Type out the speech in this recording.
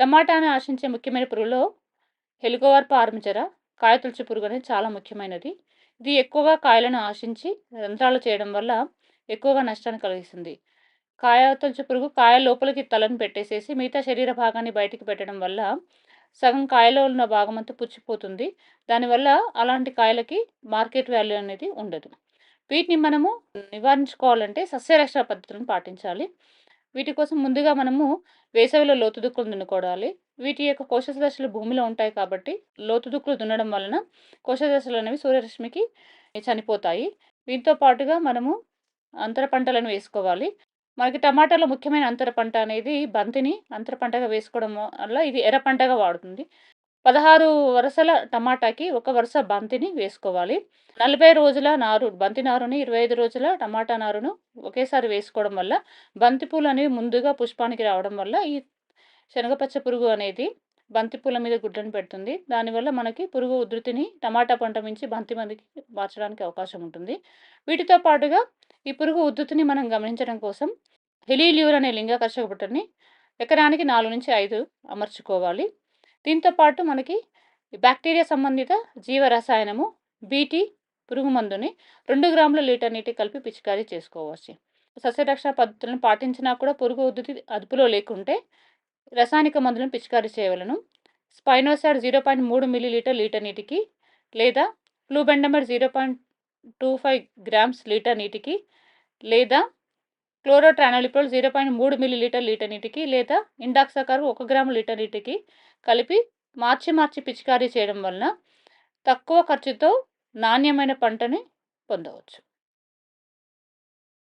టమాటాను ఆశించే ముఖ్యమైన పురుగులో హెలికోవార్ప ఆర్మిచర కాయతొలుచు పురుగు అనేది చాలా ముఖ్యమైనది. ఇది ఎక్కువగా కాయలను ఆశించి రంధ్రాలు చేయడం వల్ల ఎక్కువగా నష్టాన్ని కలిగిస్తుంది. కాయ తొలుచు పురుగు కాయ లోపలికి తలను పెట్టేసేసి మిగతా శరీర భాగాన్ని బయటికి పెట్టడం వల్ల సగం కాయలో ఉన్న భాగం అంతా పుచ్చిపోతుంది. దానివల్ల అలాంటి కాయలకి మార్కెట్ వాల్యూ అనేది ఉండదు. వీటిని మనము నివారించుకోవాలంటే సస్యరక్షణ పద్ధతులను పాటించాలి. వీటి కోసం ముందుగా మనము వేసవిలో లోతు దుక్కులు దున్నుకోవాలి. వీటి యొక్క కోశ దశలు భూమిలో ఉంటాయి కాబట్టి లోతు దుక్కులు దున్నడం వలన కోశ దశలు అనేవి సూర్యరశ్మికి చనిపోతాయి. దీంతో పాటుగా మనము అంతర పంటలను వేసుకోవాలి. మనకి టమాటాలో ముఖ్యమైన అంతర పంట అనేది బంతిని అంతర పంటగా వేసుకోవడం వల్ల ఇది ఎర్ర పంటగా వాడుతుంది. పదహారు వరుసల టమాటాకి ఒక వరుస బంతిని వేసుకోవాలి. నలభై రోజుల నారు బంతి నారుని ఇరవై ఐదు రోజుల టమాటా నారును ఒకేసారి వేసుకోవడం వల్ల బంతిపూలు అనేవి ముందుగా పుష్పానికి రావడం వల్ల ఈ శనగపచ్చ పురుగు అనేది బంతిపూల మీద గుడ్లను పెడుతుంది. దానివల్ల మనకి పురుగు ఉధృతిని టమాటా పంట మించి బంతి మందికి మార్చడానికి అవకాశం ఉంటుంది. వీటితో పాటుగా ఈ పురుగు ఉధృతిని మనం గమనించడం కోసం హెలీలియూర్ అనే లింగాకర్షక బుట్టని ఎకరానికి నాలుగు నుంచి ఐదు అమర్చుకోవాలి. దీంతో పాటు మనకి బ్యాక్టీరియా సంబంధిత జీవ రసాయనము బీటీ పురుగు మందుని రెండు గ్రాముల లీటర్ నీటి కలిపి పిచికారీ చేసుకోవచ్చు. సస్యరక్షణ పద్ధతులను పాటించినా కూడా పురుగు ఉద్ధృతి అదుపులో లేకుంటే రసాయనిక మందులను పిచికారీ చేయవలను. స్పైనోసాడ్ జీరో పాయింట్ మూడు మిల్లీ లీటర్ లీటర్ నీటికి లేదా flubendiamide zero point two five grams litre నీటికి లేదా క్లోరోట్రానోలిప్రోల్ జీరో పాయింట్ మూడు మిల్లీ లీటర్ లీటర్ నీటికి లేదా ఇండాక్సాకారు ఒక గ్రాము లీటర్ నీటికి కలిపి మార్చి మార్చి పిచికారీ చేయడం వలన తక్కువ ఖర్చుతో నాణ్యమైన పంటని పొందవచ్చు.